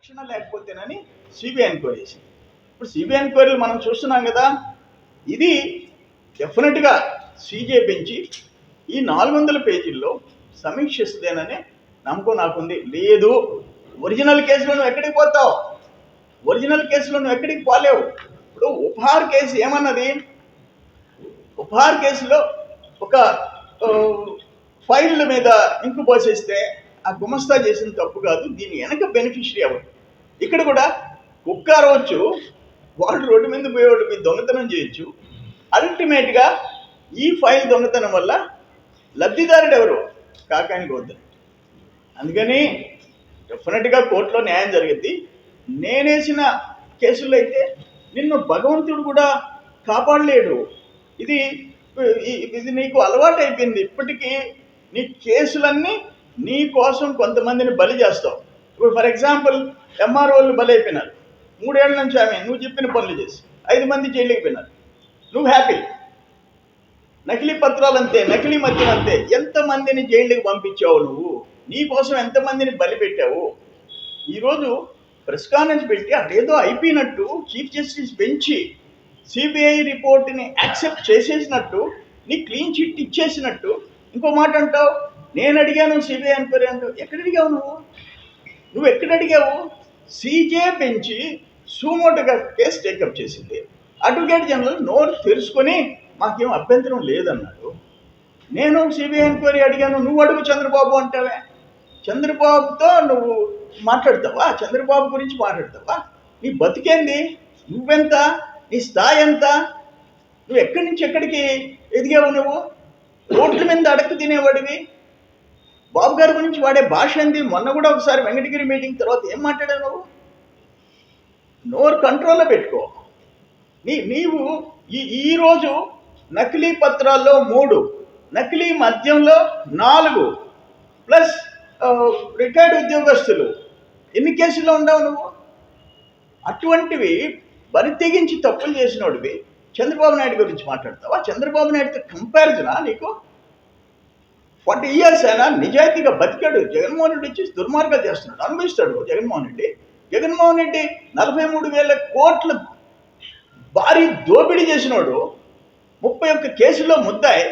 రక్షణ లేకపోతేనని CBI enquiry చేసింది. ఇప్పుడు సిబిఐ ఎంక్వైరీలు మనం చూస్తున్నాం కదా ఇది డెఫినెట్గా సీజే పెంచి ఈ నాలుగు వందల పేజీల్లో సమీక్షిస్తుందేనని నమ్మకం నాకుంది. లేదు ఒరిజినల్ కేసులో నువ్వు ఎక్కడికి పోతావు? ఒరిజినల్ కేసులో నువ్వు ఎక్కడికి పోలేవు? ఇప్పుడు ఉపహార్ కేసు ఏమన్నది? ఉపహార్ కేసులో ఒక ఆ, ఫైళ్ళ మీద ఇంకు పోసేస్తే ఆ గుమస్తా చేసిన తప్పు కాదు దీని వెనక బెనిఫిషరీ అవ్వదు ఇక్కడ కూడా కుక్క అరవచ్చు వాడు రోడ్డు మీద పోయేవాడు మీద దొంగతనం చేయొచ్చు. అల్టిమేట్గా ఈ ఫైల్ దొంగతనం వల్ల లబ్ధిదారుడు ఎవరు? కాకానికి గోద్దరు అందుకని డెఫినెట్గా కోర్టులో న్యాయం జరిగింది. నేనేసిన కేసుల్లో అయితే నిన్ను భగవంతుడు కూడా కాపాడలేడు. ఇది ఇది నీకు అలవాటు అయిపోయింది ఇప్పటికీ నీ కేసులన్నీ నీ కోసం కొంతమందిని బలి చేస్తావు. ఇప్పుడు ఫర్ ఎగ్జాంపుల్ ఎంఆర్ఓలు బలైపోయినారు అయిపోయినారు. మూడేళ్ళ నుంచి ఆమె నువ్వు చెప్పిన పనులు చేసి ఐదు మంది జైలుకి పోయినారు. నువ్వు హ్యాపీ నకిలీ పత్రాలు అంతే నకిలీ మద్యం అంతే ఎంతమందిని జైళ్ళకి పంపించావు నువ్వు? నీ కోసం ఎంతమందిని బలి పెట్టావు ఈరోజు ప్రెస్ కాన్ఫరెన్స్ పెట్టి అదేదో అయిపోయినట్టు చీఫ్ జస్టిస్ పెంచి సిబిఐ రిపోర్ట్ని యాక్సెప్ట్ చేసేసినట్టు నీ క్లీన్ చిట్ ఇచ్చేసినట్టు ఇంకో మాట అంటావు? నేను అడిగాను సిబిఐ ఎంక్వైరీ అంటావు ఎక్కడ అడిగావు నువ్వు? నువ్వు ఎక్కడ అడిగావు సీజే పెంచి సూమోటగా కేసు టేకప్ చేసింది. అడ్వకేట్ జనరల్ నోరు తెలుసుకొని మాకేం అభ్యంతరం లేదన్నాడు. నేను సిబిఐ ఎంక్వైరీ అడిగాను నువ్వు అడుగు చంద్రబాబు అంటావే. చంద్రబాబుతో నువ్వు మాట్లాడతావా? చంద్రబాబు గురించి మాట్లాడతావా? నీ బతికేంది? నువ్వెంత? నీ స్థాయి ఎంత? నువ్వు ఎక్కడి నుంచి ఎక్కడికి ఎదిగావు నువ్వు? రోడ్ల మీద అడక్కు తినేవాడివి? బాబు గారి గురించి వాడే భాష ఏంది? మొన్న కూడా ఒకసారి వెంకటగిరి మీటింగ్ తర్వాత ఏం మాట్లాడావు నువ్వు? నోరు కంట్రోల్లో పెట్టుకో. నీ నీవు ఈ ఈరోజు నకిలీ పత్రాల్లో మూడు నకిలీ మద్యంలో నాలుగు ప్లస్ రిటైర్డ్ ఉద్యోగస్తులు. ఎన్ని కేసుల్లో ఉండవు నువ్వు? అటువంటివి బరి తెగించి తప్పులు చేసినోడివి. చంద్రబాబు నాయుడు గురించి మాట్లాడతావా? చంద్రబాబు నాయుడుతో కంపారిజనా నీకు? ఫార్టీ ఇయర్స్ అయినా నిజాయితీగా బతికాడు. జగన్మోహన్ రెడ్డి వచ్చి దుర్మార్గాలు చేస్తున్నాడు. అనుభవిస్తాడు జగన్మోహన్ రెడ్డి. జగన్మోహన్ రెడ్డి నలభై మూడు వేల కోట్లు భారీ దోపిడీ చేసినోడు ముప్పై ఒక్క కేసులో ముద్దాయి.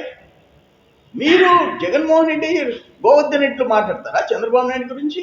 మీరు జగన్మోహన్ రెడ్డి గోవర్ధన్ రెడ్డిలు మాట్లాడతారా? చంద్రబాబు నాయుడు గురించి?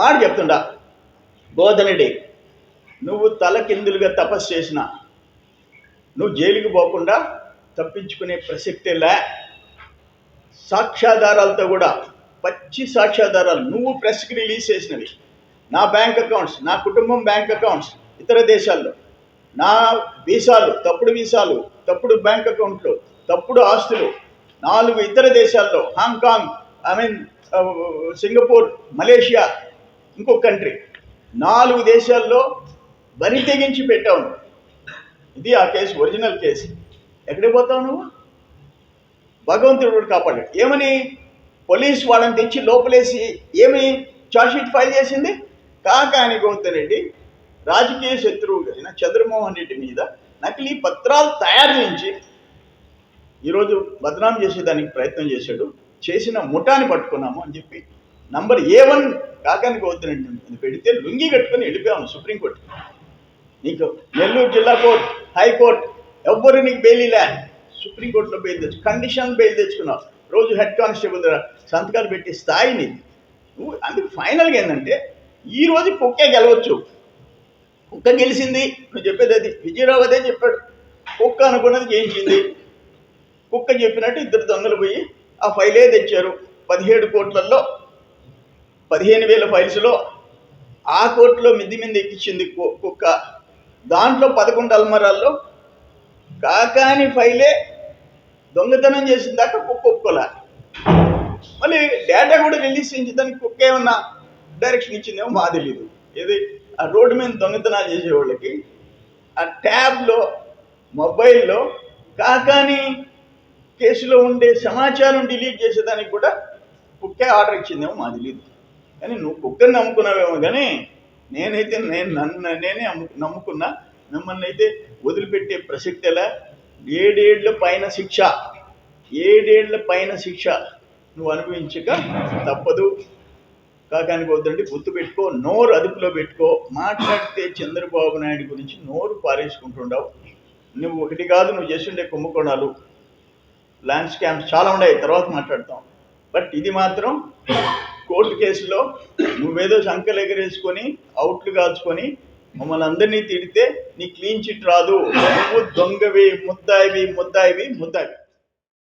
మాట చెప్తుండా బోధనుడి నువ్వు తలకిందులుగా తపస్సు చేసిన నువ్వు జైలుకి పోకుండా తప్పించుకునే ప్రసక్తే లే. సాక్ష్యాధారాలతో కూడా పచ్చి సాక్ష్యాధారాలు నువ్వు ప్రెస్కి రిలీజ్ చేసినవి. నా బ్యాంక్ అకౌంట్స్ నా కుటుంబం బ్యాంక్ అకౌంట్స్ ఇతర దేశాల్లో. నా వీసాలు తప్పుడు వీసాలు తప్పుడు బ్యాంక్ అకౌంట్లు తప్పుడు ఆస్తులు నాలుగు ఇతర దేశాల్లో. Hong Kong I mean Singapore Malaysia ఇంకొక కంట్రీ నాలుగు దేశాల్లో బరి తెగించి పెట్టావు ఇది ఆ కేసు ఒరిజినల్ కేసు. ఎక్కడికి పోతావు నువ్వు? భగవంతుడు కూడా కాపాడాడు. ఏమని? పోలీస్ వాళ్ళని తెచ్చి లోపలేసి ఏమి షీట్ ఫైల్ చేసింది? కాకాని అని రెడ్డి రాజకీయ శత్రువు అయిన చంద్రమోహన్ రెడ్డి మీద నకిలీ పత్రాలు తయారు చేయించి ఈరోజు బదనాం చేసేదానికి ప్రయత్నం చేశాడు. చేసిన ముఠాన్ని పట్టుకున్నాము అని చెప్పి నంబర్ ఏ వన్ కాకానికి వద్దునండి పెడితే లుంగి కట్టుకొని వెళ్ళిపోయాము సుప్రీంకోర్టు నీకు నెల్లూరు జిల్లా కోర్టు హైకోర్టు ఎవ్వరు నీకు బెయిల్ లే సుప్రీంకోర్టులో బెయిల్ తెచ్చు కండిషన్ బెయిల్ తెచ్చుకున్నావు. రోజు హెడ్ కానిస్టేబుల్ దగ్గర సంతకాలు పెట్టి స్థాయి నీది. నువ్వు అందుకు ఫైనల్గా ఏంటంటే ఈరోజు కుక్కే గెలవచ్చు. కుక్క గెలిచింది నువ్వు చెప్పేది అది. విజయరావు అదే చెప్పాడు. కుక్క అనుకున్నది చేయించింది కుక్క చెప్పినట్టు ఇద్దరు దొంగలు పోయి ఆ ఫైలే తెచ్చారు. పదిహేడు కోట్లలో పదిహేను వేల ఫైల్స్లో ఆ కోర్టులో మిద్ది మీద ఎక్కించింది కుక్క. దాంట్లో పదకొండు అల్మరాల్లో కాకాని ఫైలే దొంగతనం చేసిన దాకా కుక్క ఒప్పుకోలే. మళ్ళీ డేటా కూడా రిలీజ్ చేయించి దానికి కుక్క ఏమన్నా డైరెక్షన్ ఇచ్చిందేమో మా తెలియదు ఏది? ఆ రోడ్డు మీద దొంగతనాలు చేసేవాళ్ళకి ఆ ట్యాబ్లో మొబైల్లో కాకాని కేసులో ఉండే సమాచారం డిలీట్ చేసేదానికి కూడా కుక్కే ఆర్డర్ ఇచ్చిందేమో మా తెలియదు కానీ నువ్వు కుక్కని నమ్ముకున్నావేమో కానీ నేనైతే నేను నన్ను నేనే నమ్ముకున్నా. మిమ్మల్ని అయితే వదిలిపెట్టే ప్రసక్తిలా ఏడేళ్ళ పైన శిక్ష. ఏడేళ్ళ పైన శిక్ష. నువ్వు అనుభవించక తప్పదు. కాకానికి వద్దండి గుర్తు పెట్టుకో నోరు అదుపులో పెట్టుకో. మాట్లాడితే చంద్రబాబు నాయుడు గురించి నోరు పారేసుకుంటుండవు. నువ్వు ఒకటి కాదు నువ్వు చేస్తుండే కుంభకోణాలు. ల్యాండ్ స్కామ్స్ చాలా ఉన్నాయి తర్వాత మాట్లాడతాం. బట్ ఇది మాత్రం కోర్టు కేసులో నువ్వేదో శంకలు ఎగరేసుకొని అవుట్లు కాల్చుకొని మమ్మల్ని అందరినీ తిడితే నీ క్లీన్ చిట్ రాదు. నువ్వు దొంగవి ముద్దాయివి ముద్దాయివి ముద్దాయివి.